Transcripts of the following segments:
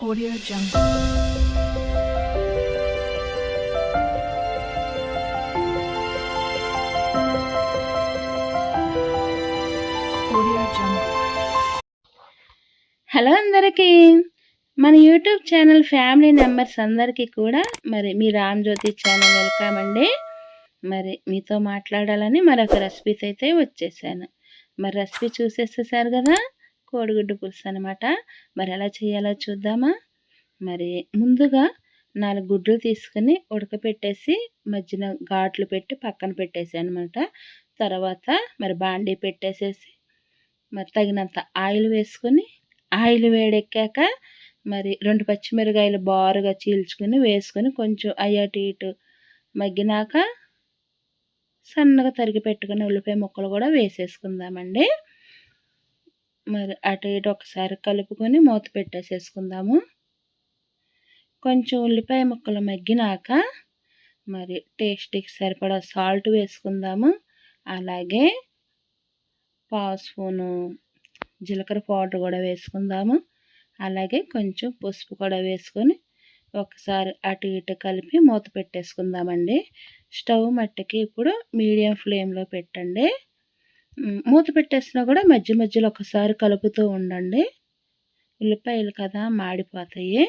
Audio Jungle. Audio Jungle. Hello అందరికీ మన YouTube channel family members అందరికీ కూడా మరి మీ రామ్ జ్యోతి ఛానల్ వెల్కమ్ అండి మరి మీతో మాట్లాడాలని మరొక రెసిపీస్ అయితే వచ్చేసాను మరి రెసిపీ చూసేసేసారు కదా కోడిగుడ్డు పులుసు అనమాట మరి ఎలా చేయాలో చూద్దామా? మరి ముందుగా నాలుగు గుడ్లు తీసుకుని ఉడకపెట్టేసి మధ్యన ఘాట్లు పెట్టి పక్కన పెట్టేసి అనమాట తర్వాత మరి బాండీ పెట్టేసేసి మరి తగినంత ఆయిల్ వేసుకొని ఆయిల్ వేడెక్కాక మరి రెండు పచ్చిమిరకాయలు బారుగా చీల్చుకుని వేసుకొని కొంచెం అయ్యాటి ఇటు మగ్గినాక సన్నగా తరిగి పెట్టుకుని ఉల్లిపాయ ముక్కలు కూడా వేసేసుకుందామండి. మరి అటు ఇటు ఒకసారి కలుపుకొని మూత పెట్టేసేసుకుందాము. కొంచెం ఉల్లిపాయ ముక్కలు మగ్గినాక మరి టేస్ట్కి సరిపడా సాల్ట్ వేసుకుందాము. అలాగే పావు స్పూను జీలకర్ర పౌడర్ కూడా వేసుకుందాము. అలాగే కొంచెం పసుపు కూడా వేసుకొని ఒకసారి అటు ఇటు కలిపి మూత పెట్టేసుకుందామండి. స్టవ్ మట్టికి ఇప్పుడు మీడియం ఫ్లేమ్లో పెట్టండి. మూత పెట్టేసినా కూడా మధ్య మధ్యలో ఒకసారి కలుపుతూ ఉండండి. ఉల్లిపాయలు కదా మాడిపోతాయి.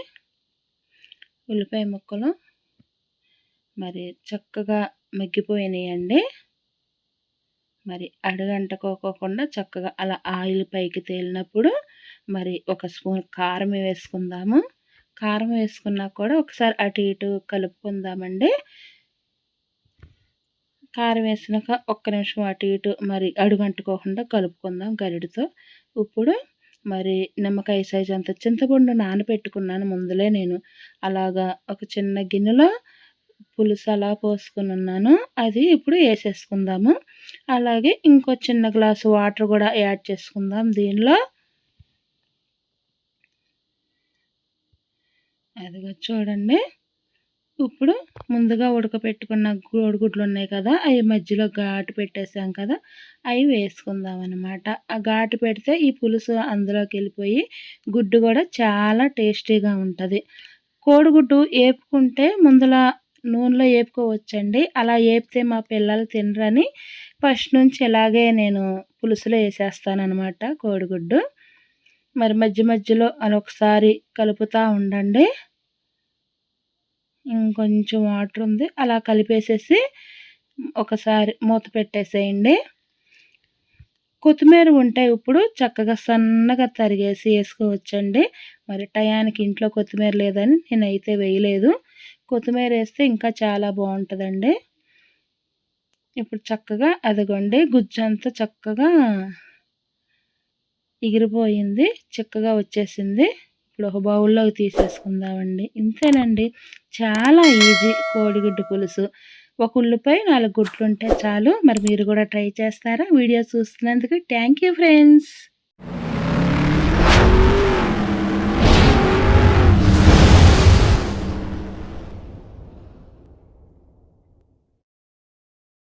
ఉల్లిపాయ ముక్కలు మరి చక్కగా మగ్గిపోయినాయండి. మరి అడుగంటకోకుండా చక్కగా అలా ఆయిల్ పైకి తేలినప్పుడు మరి ఒక స్పూన్ కారం వేసుకుందాము. కారం వేసుకున్నా కూడా ఒకసారి అటు ఇటు కలుపుకుందామండి. కారం వేసినాక ఒక్క నిమిషం అటు ఇటు మరి అడుగంటుకోకుండా కలుపుకుందాం గరిడితో. ఇప్పుడు మరి నిమ్మకాయ సైజ్ అంత చింతపండు నానబెట్టుకున్నాను ముందులే నేను. అలాగా ఒక చిన్న గిన్నెలో పులుసు అలా పోసుకుని ఉన్నాను. అది ఇప్పుడు వేసేసుకుందాము. అలాగే ఇంకో చిన్న గ్లాసు వాటర్ కూడా యాడ్ చేసుకుందాం దీనిలో. అదిగో చూడండి. ఇప్పుడు ముందుగా ఉడకపెట్టుకున్న కోడిగుడ్లు ఉన్నాయి కదా అవి మధ్యలో ఘాటు పెట్టేసాం కదా అవి వేసుకుందాం అనమాట ఆ ఘాటు పెడితే ఈ పులుసు అందులోకి వెళ్ళిపోయి గుడ్డు కూడా చాలా టేస్టీగా ఉంటుంది. కోడిగుడ్డు వేపుకుంటే ముందులా నూనెలో వేపుకోవచ్చండి అలా వేపితే మా పిల్లలు తినరని ఫస్ట్ నుంచి ఇలాగే నేను పులుసులో వేసేస్తానమాట కోడిగుడ్డు. మరి మధ్య మధ్యలో అలా ఒకసారి కలుపుతూ ఉండండి. ఇంకొంచెం వాటర్ ఉంది. అలా కలిపేసేసి ఒకసారి మూత పెట్టేసేయండి. కొత్తిమీర ఉంటే ఇప్పుడు చక్కగా సన్నగా తరిగేసి వేసుకోవచ్చండి. మరి టయానికి ఇంట్లో కొత్తిమీర లేదని నేనైతే వేయలేదు. కొత్తిమీర వేస్తే ఇంకా చాలా బాగుంటుందండి. ఇప్పుడు చక్కగా అదిగోండి గుజ్జంతా చక్కగా ఎగిరిపోయింది చక్కగా వచ్చేసింది. ఇప్పుడు ఒక బౌల్లోకి తీసేసుకుందామండి. ఇంతేనండి చాలా ఈజీ కోడిగుడ్డు పులుసు. ఒక ఉల్లిపాయ నాలుగు గుడ్లు ఉంటే చాలు. మరి మీరు కూడా ట్రై చేస్తారా? వీడియో చూస్తున్నందుకు థ్యాంక్ యూ ఫ్రెండ్స్.